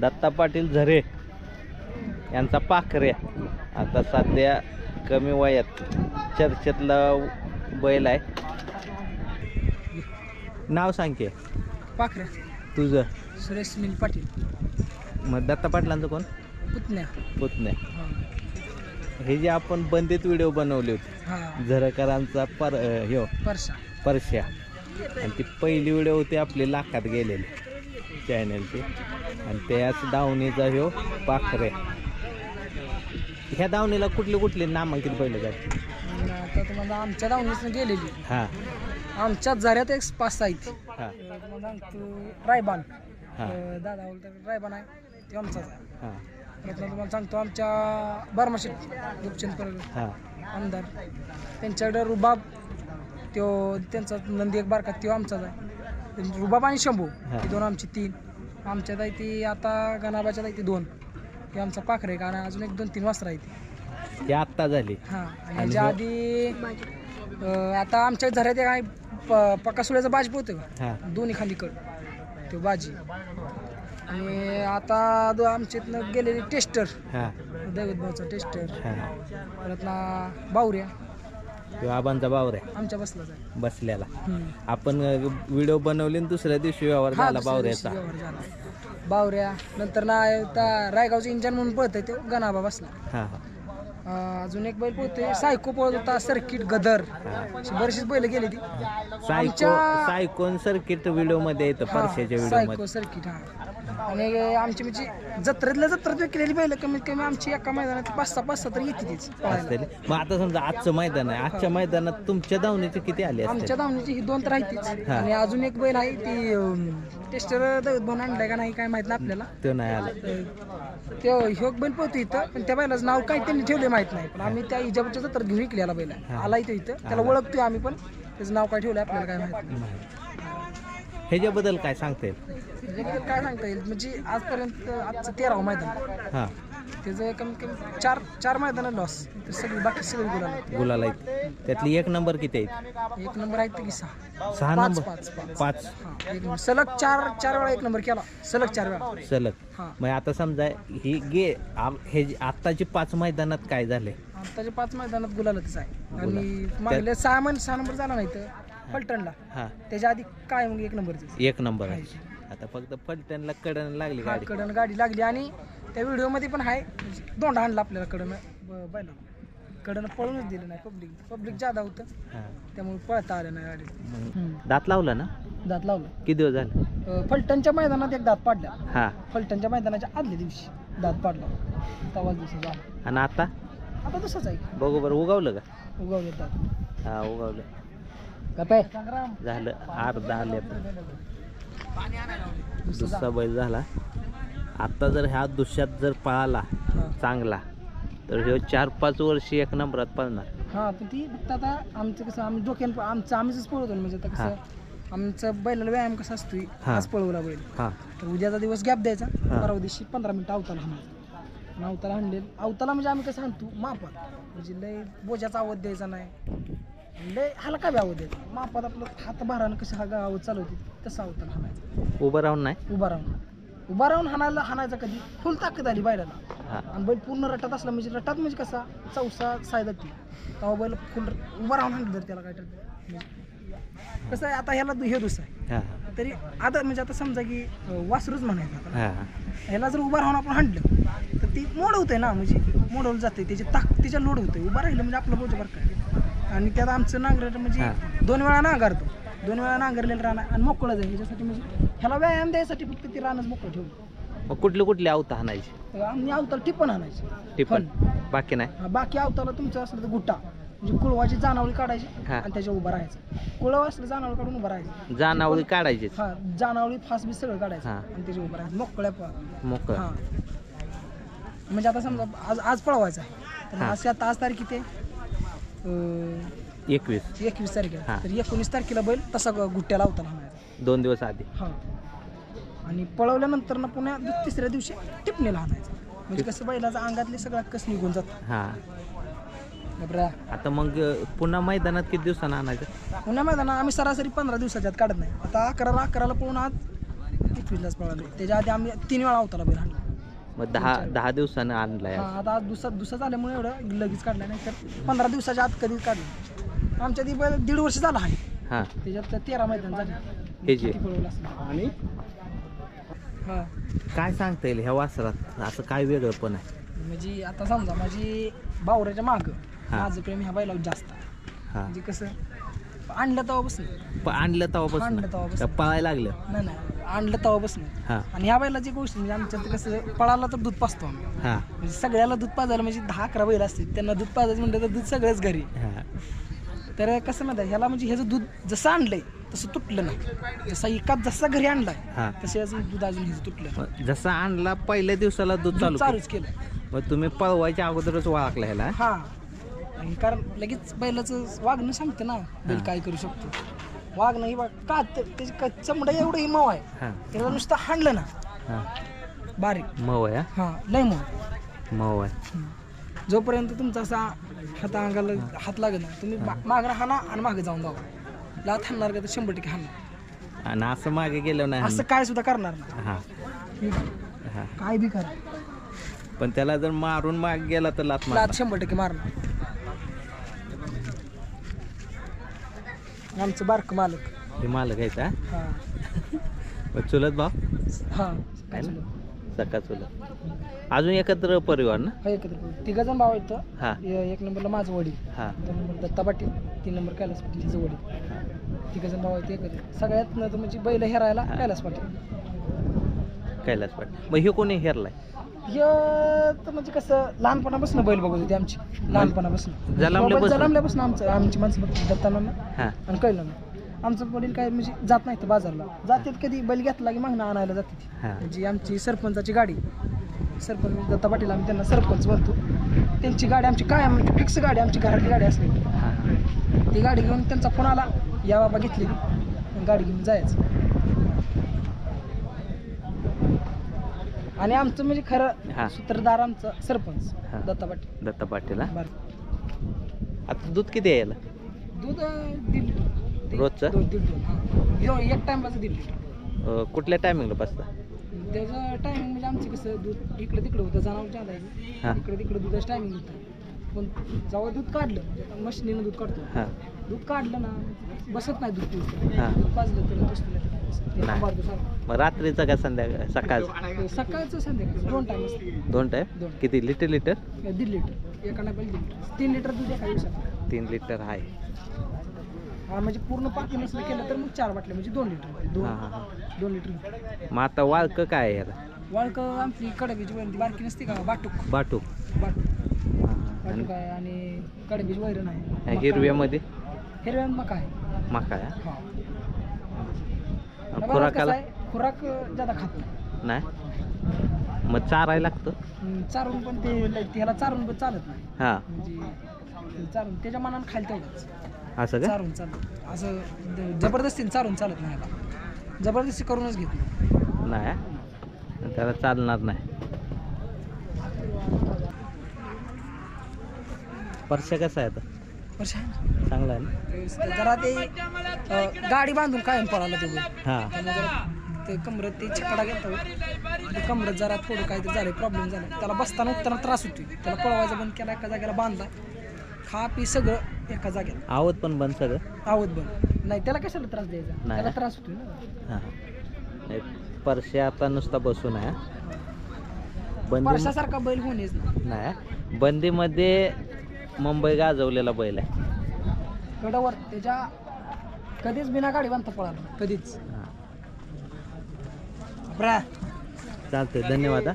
दत्ता पाटील झरे यांचा पाखरे. आता सध्या कमी वयात चर्चेतला बैल आहे. नाव सांग की. पाखऱ्या तुझं. सुरेश मिल पाटील. मग दत्ता पाटलांचं कोण? पुतण्या. पुतण्या. हा. हे जे आपण बंदीत व्हिडिओ बनवले होते. हा. झरकरांचा पर अं, ह्यो. परसा परश्या. आणि ती पहिली व्हिडिओ होती आपली लाखात गेलेली. चॅनलची आणि त्याच दावणीचा ह्यो पाखरे. ह्या दावणीला कुठले कुठले नामांकित पहिले जाते? आता तुम्हाला आमच्या दावणीतून गेलेली. हां. आमच्या झऱ्यात एक पाच सहा हां. तुम्हाला सांगतो रायबान. हां. अं, दादा बोलतात रायबान आहे ते आमचाच आहे. हां. परत तुम्हाला सांगतो आमच्या बारमाशी गोपचंद परब हां. आमदार. त्यांच्याकडे रुबाब त्यो त्यांचा नंदी एक बारका त्यो आमचाच आहे. रुबाब आणि शंभू हा. ही दोन आमची तीन. आमच्यात आहे ती आता गणाबाच्यात आहे ती दोन. हे आमचा पाखरे का आणि अजून एक दोन तीन वासरा आहे ती आत्ता झाली. हां आणि आणि ह्याच्या हे- आधी अं, आता आमच्या झऱ्यात एक आहे प- पक्का सुळ्याचा बाजी पोहतो का? हां. दोन्ही खाली कड तो बाजी आणि आता दो आमच्या इथनं गेलेली टेस्टर. हां. दैवत भाऊचा टेस्टर. हां. परत ना बावऱ्या. ह्यो आबांचा बावर आहे. आमच्या बसलाच आहे. बसल्याला. हम्म. आपण व्हिडिओ बनवले आणि दुसऱ्या दिवशी व्यवहार हा, झाला दुसऱ्या बावऱ्याचा. दिवशी व्यवहार झाला. बावऱ्या नंतर ना रायगावचं इंजन म्हणून पळतंय ते गणाबा बसला. हां हां. अजून एक बैल पळतोय. सायको पळत होता सर्किट गदर. अशी बरीचशीच बैल गेली ती. सायको आमच्या- सायकोन सर्किट व्हिडिओमध्ये येतं हा, परश्याच्या व्हिडिओ सायको मध्ये सर्किट हा. आणि आमची म्हणजे जत्रेतल्या जत्रेत विकलेली बैल कमीत कमी आमची एका मैदानात पाच सहा पाच सहा तर येते तीच पळायला. असतील मग आता समजा आजचं मैदान आहे. आजच्या मैदानात तुमच्या धावणीचे किती आले आमच्या असतील धावणीची ही दोन तर आहे तीच. हा. आणि अजून एक बैल आहे ती टेस्टर बनवून आणलाय का नाही काय माहीत नाही आपल्याला तो नाही आला. ते ह्यो बैल पोहतो इथं पण त्या बैलाचं नाव काय त्यांनी ठेवले माहीत नाही. पण आम्ही त्या इजापूरच्या जत्रेत घेऊन विकलेला बैल. आला इथं इथं. त्याला ओळखतोय आम्ही पण. त्याचं नाव काय ठेवलं आपल्याला काय माहीत नाही. ह्याच्याबद्दल काय सांगता येईल? काय सांगता येईल? म्हणजे आजपर्यंत आजचं तेरावं मैदान. हां. त्याचं कमीत कमी चार चार मैदान लॉस तर सगळी बाकी सगळी गुलाल गुलाला आहेत. त्यातली एक नंबर किती आहेत? एक नंबर आहे की सहा. सहा पाच नंबर पाच पाच. हा एक नंबर सलग चार चार वेळा एक नंबर केला. सलग चार वेळा. सलग. हा. मग आता समजा ही गे आम- हे जे आत्ताची पाच मैदानात काय झाले आताच्या पाच मैदानात गुलालच आहे. आणि गुलाल. मागले सहा महिने सहा नंबर झाला नाही तर फलटणला. हां. त्याच्या आधी काय मग एक नंबरच एक नंबर आहे. आता फक्त फलटणला कडन लागली हा गाडी. कडन गाडी लागली आणि त्या व्हिडिओमध्ये पण आहे दोंडा आणला आपल्याला कडन. बैला कडन पळूनच दिलं नाही पब्लिक पब्लिक जादा होतं. हां. त्यामुळे पळता आलं नाही गाडी दात लावला ना? दात लावलं. किती दिवस झाले? फलटणच्या मैदानात एक दात पाडला. हां. फलटणच्या मैदानाच्या आदल्या दिवशी दात पाडला. तवाच दिवशी झाला. आणि आता? आता तसंच आहे. बघू बरं उगावलं का? उगवले दात. हा उगावलं. काय झालं अर्धा आले दुसरा बैल झाला. आता जर ह्या दुष्यात जर पळाला चांगला तर ह्यो चार पाच वर्षी एक नंबरात पळणार. हा पण ती फक्त आता आमचं कसं आम्ही डोक्यान आमचं आम्हीच पळवतो ना म्हणजे आता हा. कसं आमचं बैलाला व्यायाम कसा असतोय हा. आज पळवला बैल हां. तर उद्याचा दिवस गॅप द्यायचा हा. परवा दिवशी पंधरा मिनिटं अवताला हाणायचा आणि अवताला हाणले अवताला म्हणजे आम्ही कसं हाणतो मापात. म्हणजे लय बोजाचा आवाज द्यायचा नाही. लय हलका बी आवाज द्यायचा. मापात आपलं हात भारानं कसं हा आवाज चालवते तसा अवताला हाणायचा. उभं राहून नाही? उभा राहून. उभा राहून हाणायला हाणायचा कधी? फुल ताकद आली बैलाला आणि बैल पूर्ण रटात असला म्हणजे रटात म्हणजे कसा? चौसा सायदा ती. तेव्हा बैल फुल उभा राहून हाणलं तर त्याला काय कसं आहे आता ह्याला हे दुस आहे. तरी आता म्हणजे आता समजा की वासरूच म्हणायचं आता. ह्याला जर उभा राहून आपण हाणलं तर ती मोड होते ना म्हणजे मोडवलं जाते त्याची ताक तिच्या लोड होते उभा राहिलं म्हणजे आपलं बोज बरं काय आणि त्यात आमचं नांगर म्हणजे. दोन वेळा नांगरतो. दोन वेळा नांगरलेलं राहणार आणि मोकळं जाईल. ह्याच्यासाठी म्हणजे ह्याला व्यायाम द्यायसाठी फक्त ती रानच मोकळं ठेवलं. मग कुठली कुठली आवता हाणायची आम्ही अवताला टिप्पण आणायची. टिपण. बाकी नाही? हा, बाकी अवताला तुमचं असलं तर गुट्टा. म्हणजे कुळवाची जानावळी काढायची हा. आणि त्याच्या उभं राहायचं. कुळव असलं जानावळी काढून उभं राहायचं. जानावळी काढायची हा जानावळी फास बी सगळं काढायचं हा. आणि त्याच्या उभं राहायचं. मोकळ्या प- मोकळं. हा. म्हणजे आता समजा आज आज पळवायचं आहे. तर हा. आज आता आज तारीख किती आहे? अं, एकवीस. एकवीस तारीख हा. आहे तर एकोणीस तारखेला बैल तसा ग- गुट्ट्याला अवताला हाणायचा दोन दिवस आधी. हा. आणि पळवल्यानंतर ना पुन्हा दु- तिसऱ्या दिवशी टिपणीला हाणायचं म्हणजे कसं बैलाचा अंगातले सगळा कस निघून जातो. हां. घबरा. आता मग अं, पुन्हा मैदानात किती दिवसानं आणायचं? पुन्हा मैदाना आम्ही सरासरी पंधरा दिवसाच्या आत काढत नाही. आता अकराला अकराला पळून आज सातवीलाच पळालो. त्याच्या आधी आम्ही तीन वेळा अवताला बैल हाणला मग दहा दहा दिवसानं आणलाय हा आता आज दुसरा दुसरा झाल्यामुळे एवढं लगेच काढला नाही तर पंधरा दिवसाच्या आत कधीच काढलं आमच्या ती बैल दीड वर्ष झाला आहे. हां. त्याच्यात तेरा मैदान झाले. हे जे? किती पळवलं असेल आणि? हा. काय सांगता येईल ह्या वासरात? असं काय वेगळं पण आहे? म्हणजे आता समजा माझी बावऱ्याच्या मागं हा. माझं प्रेम ह्या बैलावर जास्त आहे. हां. म्हणजे कसं आणलं तेव्हापासून. प- आणलं तेव्हापासून? आणलं का तेव्हापासून पळायला लागलं? नाही नाही. आणलं तेव्हापासून. हां. आणि ह्या बैलाची गोष्ट म्हणजे आमच्यात कसं पळाला तर दूध पाजतो आम्ही. हां. म्हणजे सगळ्याला दूध पाजायला म्हणजे दहा अकरा बैल असतील त्यांना दूध पाजायचं म्हणलं तर दूध सगळंच घरी. हां. तर कसं आहे, ह्याला म्हणजे ह्याचं दूध जसं आणलंय तसं तुटलं नाही. जसा एकाच जसा घरी आणलाय हां. तसे अजून दूध अजून ह्याचं तुटलं नाही. मग जसा आणला पहिल्या दिवसाला दूध दूध चालू केलं. चालूच केलं. मग तुम्ही पळवायच्या अगोदरच ओळखला ह्याला? हा. आणि कारण लगेच बैलाचं वागणं सांगतं ना बैल. काय करू शकतो. वागणं ही वाग का ते- त्याची क- चमडा एवढं ही मऊ आहे. हां. त्याला नुसतं हाणलं ना. हां. बारीक. मऊ आहे हा? लय मऊ. मऊ आहे. जोपर्यंत तुमचा असा हाता अंगाला हात लागत ना तुम्ही मागणं हाना आणि मागे जाऊन जावा लात हाणणार का तर शंभर टक्के हाणणार. आणि असं मागे गेलं नाही असं काय सुद्धा करणार नाही. हां. मी हां. काय बी करा. पण त्याला जर मारून मागे गेला तर लात लात शंभर टक्के मारणार. आमचं बारक मालक. ते मालक आहे का हा. मग चुलत भाव हा. ना? सका चुलत अजून एकत्र परिवार ना? हा एकत्र तिघ जण भाव आहेत हां. ए- एक नंबरला माझं वडील. हां. दोन नंबर दत्ता पाटील तीन नंबर कैलास पाटील तिचं वडील. तिघ जण भाव आहेत एकत्र. सगळ्यात न तर म्हणजे बैल हेरायला हा. कैलास पाटील. कैलास पाटील. मग हे कोणी हेरलाय? हे तर म्हणजे कसं लहानपणापासून बैल बघत होती आमची. लहानपणापासून. जन्मल्यापासून? जन्मल्यापासून आमचं आमची माणसं बघतात दत्ताना. हां. आणि कळलं ना आमचं वडील काय म्हणजे जात नाही बाजारला. जातात कधी बैल घेतला की मागणं आणायला जाते म्हणजे आमची सरपंचाची गाडी. सरपंच दत्ता पाटील आम्ही त्यांना सरपंच म्हणतो. त्यांची गाडी आमची काय म्हणजे फिक्स गाडी आमची घरातली गाडी असली हां. ती गाडी घेऊन त्यांचा फोन आला या बाबा घेतली. गाडी घेऊन जायचं. आणि आमचं म्हणजे. खरं सूत्रधार आमचा सरपंच. दत्ता पाटील. दत्ता पाटील आता दूध किती आहे याला? दूध दीड- रोजचं? दोन दीड दोन. हां. यो, एक लिटर अं, कुठल्या टायमिंगला बसता? त्याचं टायमिंग म्हणजे आमचं कसं दूध इकडे तिकडे होतं जनावर हा. जायचं इकडे तिकडे दुधाचं टायमिंग होतं. पण जेव्हा दूध काढलं म्हणजे मशिनीनं दूध काढतो. हां. दूध काढलं ना बसत नाही दूध हां. दूध पाजलं तर नाही. मग रात्रीचं का संध्याकाळ सकाळ ते सकाळचं संध्याकाळचं. दोन टाइम असते. दोन टाईम दोन. किती लिटर लिटर? दीड लिटर. एका टायमाला दीड लिटर. तीन लिटर दूध एका दिवसात. तीन लिटर आहे. हा म्हणजे पूर्ण पाकी नसलं केलं तर मग चार बाटल्या म्हणजे दोन लिटर. दोन हां हां हां. दोन लिटर. मग आता वाळकं काय आहे याला वाळक आमची कडबीची वैरण ती बारकी नसते का? बाटूक. बाटू बाटूक. हां, हां. बाटूक आहे आणि कडबीची वैरण आहे. आणि हिरव्यामध्ये? हिरव्या मका आहे. मका आहे? हा. आणि कसं खुराकाला? आहे, खुराक ज्यादा खात नाही. नाही? मग चारायला लागतं? हम्म, चारून पण ते त्याला चारून पण चालत नाही. हां. म्हणजे ते चारून त्याच्या मनानं खायला तेवढंच. असं का चारून चालत असं द- जबरदस्तीने चारून चालत नाही जबरदस्ती करूनच घेत नाही. हा? त्याला चालणार नाही परशा कसा आहे आता वर्ष. चांगला आहे ना. जरा ते अं, गाडी बांधून कायम पळाला ते बैल. हां त्यामुळे जरा ते कमरत ते छकडा घेता ते कमरत जरा थोडं काहीतरी झालं प्रॉब्लेम झाला त्याला बसताना उठताना त्रास होतोय त्याला पळवायचा बंद केला एका जागेला बांधला खा पी सगळं एका जागेला आवत पण बंद सगळं? आवत बंद. नाही त्याला कशाला त्रास द्यायचा? नाही. त्याला त्रास होतोय ना. हां. नाही, परश्या आता नुसता बसून आहे हा. बंदी परशासारखा बैल होणेच ना नाही हा. बंदीमध्ये मुंबई गाजवलेला बैल आहे. गडावर त्याच्या कधीच बिना गाडी बांधता पळाला कधीच. हां. ब्रा. चालतंय धन्यवाद हा.